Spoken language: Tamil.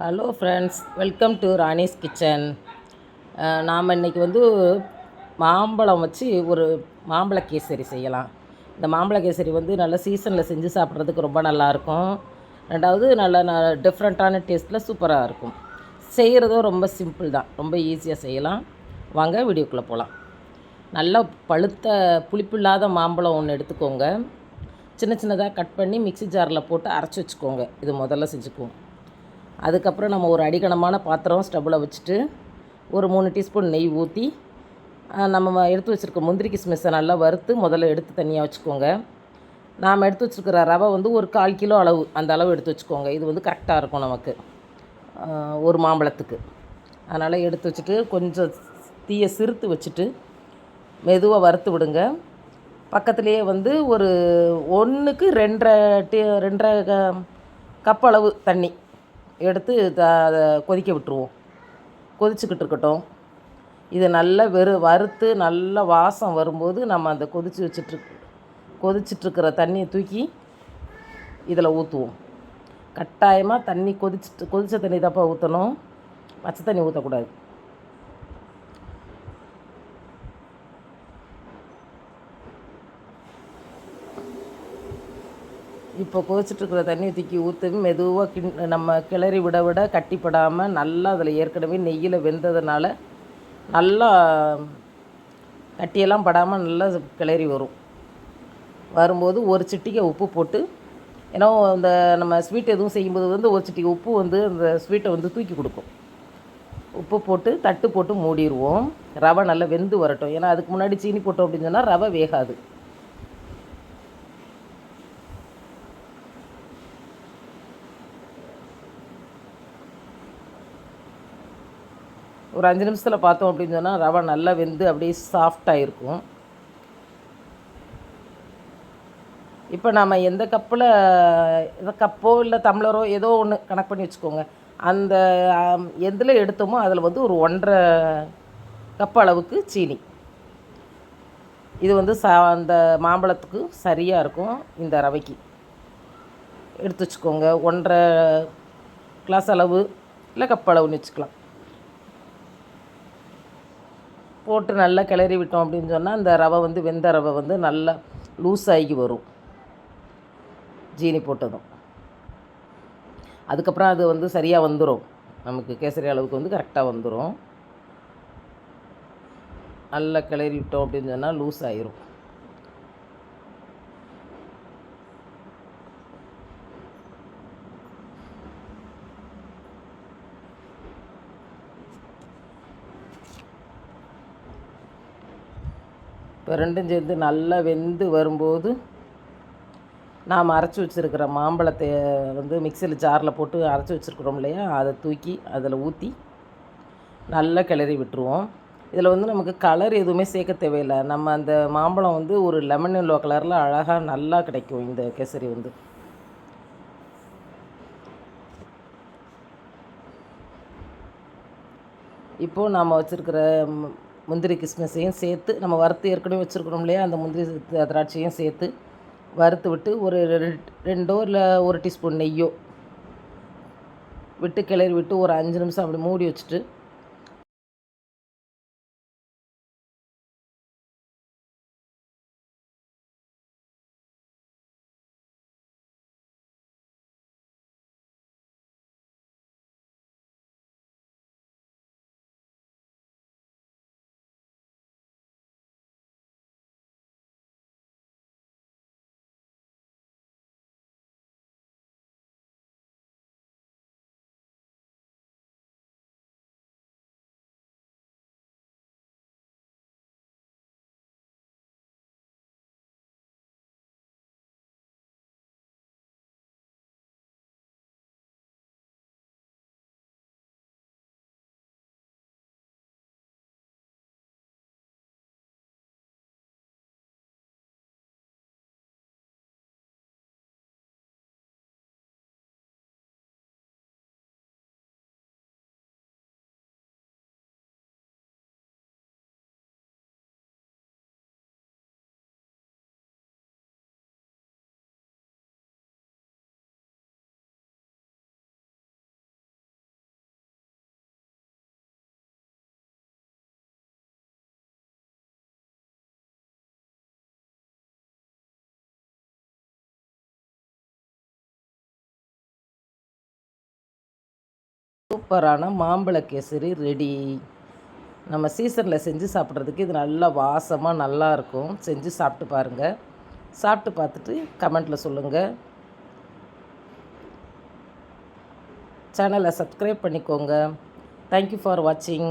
Hello friends welcome to Rani's kitchen நாம் இன்றைக்கி வந்து மாம்பழம் வச்சு ஒரு மாம்பழ கேசரி செய்யலாம். இந்த மாம்பழ கேசரி வந்து நல்ல சீசனில் செஞ்சு சாப்பிட்றதுக்கு ரொம்ப நல்லாயிருக்கும் ரெண்டாவது நல்ல ந டிஃப்ரெண்ட்டான டேஸ்ட்டில் சூப்பராக இருக்கும். செய்கிறதும் ரொம்ப சிம்பிள் தான். ரொம்ப ஈஸியாக செய்யலாம். வாங்க வீடியோக்குள்ளே போகலாம் நல்லா பழுத்த புளிப்பில்லாத மாம்பழம் ஒன்று எடுத்துக்கோங்க. சின்ன சின்னதாக கட் பண்ணி மிக்ஸி ஜாரில் போட்டு அரைச்சி வச்சுக்கோங்க. இது முதல்ல செஞ்சுக்குவோம். அதுக்கப்புறம் நம்ம ஒரு அடிக்கணமான பாத்திரம் ஸ்டவ்வில் வச்சுட்டு ஒரு மூணு டீஸ்பூன் நெய் ஊற்றி நம்ம எடுத்து வச்சுருக்க முந்திரி கிஸ்மிஸை நல்லா வறுத்து முதல்ல எடுத்து தனியாக வச்சுக்கோங்க. நாம் எடுத்து வச்சுருக்கிற ரவை வந்து ஒரு கால் கிலோ அளவு அந்த அளவு எடுத்து வச்சுக்கோங்க. இது வந்து கரெக்டாக இருக்கும் நமக்கு. ஒரு மாம்பழத்துக்கு. அதனால் எடுத்து வச்சுட்டு கொஞ்சம் தீயை சிறுத்து வச்சுட்டு மெதுவாக வறுத்து விடுங்க. பக்கத்துலேயே வந்து ஒரு ஒன்றுக்கு ரெண்டரை டீ ரெண்டரை க- கப் அளவு தண்ணி எடுத்து த- அதை கொதிக்க விட்டுருவோம். கொதிச்சுக்கிட்டு இருக்கட்டும். இது நல்லா வெறு வறுத்து நல்ல வாசம் வரும்போது நம்ம அந்த கொதிச்சு வச்சுட்டு கொதிச்சிட்ருக்கிற தண்ணியை தூக்கி இதில் ஊற்றுவோம். கட்டாயமாக தண்ணி கொதிச்சுட்டு கொதித்த தண்ணி தப்பாக ஊற்றணும். பச்சை தண்ணி ஊற்றக்கூடாது. இப்போ கொதிச்சிட்ருக்கிற தண்ணியை தூக்கி ஊற்றி மெதுவாக கிண் நம்ம கிளறி விட விட கட்டிப்படாமல் நல்லா அதில் ஏற்கனவே நெய்யில் வெந்ததுனால நல்லா கட்டியெல்லாம் படாமல் நல்லா கிளறி வரும். வரும்போது ஒரு சிட்டிக்கை உப்பு போட்டு ஏன்னா இந்த நம்ம ஸ்வீட் எதுவும் செய்யும்போது வந்து ஒரு சிட்டிகை உப்பு வந்து அந்த ஸ்வீட்டை வந்து தூக்கி கொடுக்கும். உப்பு போட்டு தட்டு போட்டு மூடிடுவோம் ரவை நல்லா வெந்து வரட்டும். ஏன்னா அதுக்கு முன்னாடி சீனி போட்டோம் அப்படின்னு சொன்னால் ரவை வேகாது. ஒரு அஞ்சு நிமிஷத்தில் பார்த்தோம் அப்படின்னு சொன்னால் ரவை நல்லா வெந்து அப்படியே சாஃப்டாக இருக்கும் இப்போ நாம் எந்த கப்பில் எந்த கப்போ இல்லை டம்ளரோ ஏதோ ஒன்று கணக்கு பண்ணி வச்சுக்கோங்க. அந்த எதில் எடுத்தோமோ அதில் வந்து ஒரு ஒன்றரை கப் அளவுக்கு சீனி. இது வந்து சா அந்த மாம்பழத்துக்கு சரியாக இருக்கும் இந்த ரவைக்கு. எடுத்து வச்சுக்கோங்க. ஒன்றரை கிளாஸ் அளவு இல்லை கப் அளவுன்னு வச்சுக்கலாம். போட்டு நல்லா கிளறி விட்டோம் அப்படின்னு சொன்னால் அந்த ரவை வந்து வெந்த ரவை வந்து நல்லா லூஸ் ஆகி வரும். ஜீனி போட்டதும். அதுக்கப்புறம் அது வந்து சரியாக வந்துடும் நமக்கு கேசரி அளவுக்கு வந்து கரெக்டாக வந்துடும் நல்லா கிளறி விட்டோம் அப்படின்னு சொன்னால் லூஸ் ஆயிரும். இப்போ ரெண்டும் சேர்ந்து நல்லா வெந்து வரும்போது நாம் அரைச்சி வச்சுருக்கிற மாம்பழத்தை வந்து மிக்சியில் ஜாரில் போட்டு அரைச்சி வச்சுருக்குறோம் இல்லையா? அதை தூக்கி அதில் ஊற்றி நல்லா கிளறி விட்டுருவோம். இதில் வந்து நமக்கு கலர் எதுவுமே சேர்க்க தேவையில்லை. நம்ம அந்த மாம்பழம் வந்து ஒரு லெமன் எல்லோ கலரில் அழகாக நல்லா கிடைக்கும் இந்த கேசரி வந்து. இப்போது நாம் வச்சுருக்கிற முந்திரி கிஸ்மிஸையும் சேர்த்து நம்ம வறுத்து ஏற்கனவே வச்சுருக்கணும் இல்லையா அந்த முந்திரி திராட்சையும் சேர்த்து வறுத்து விட்டு ஒரு ரெண்டோ இல்லை ஒரு டீஸ்பூன் நெய்யோ விட்டு கிளறி விட்டு ஒரு அஞ்சு நிமிஷம் அப்படி மூடி வச்சுட்டு சூப்பரான மாம்பழ கேசரி ரெடி நம்ம சீசனில் செஞ்சு சாப்பிட்றதுக்கு இது நல்லா வாசமாக நல்லா இருக்கும். செஞ்சு சாப்பிட்டு பாருங்கள் சாப்பிட்டு பார்த்துட்டு கமெண்ட்டில் சொல்லுங்கள் சேனலை சப்ஸ்கிரைப் பண்ணிக்கோங்க. தேங்க்யூ ஃபார் வாட்சிங்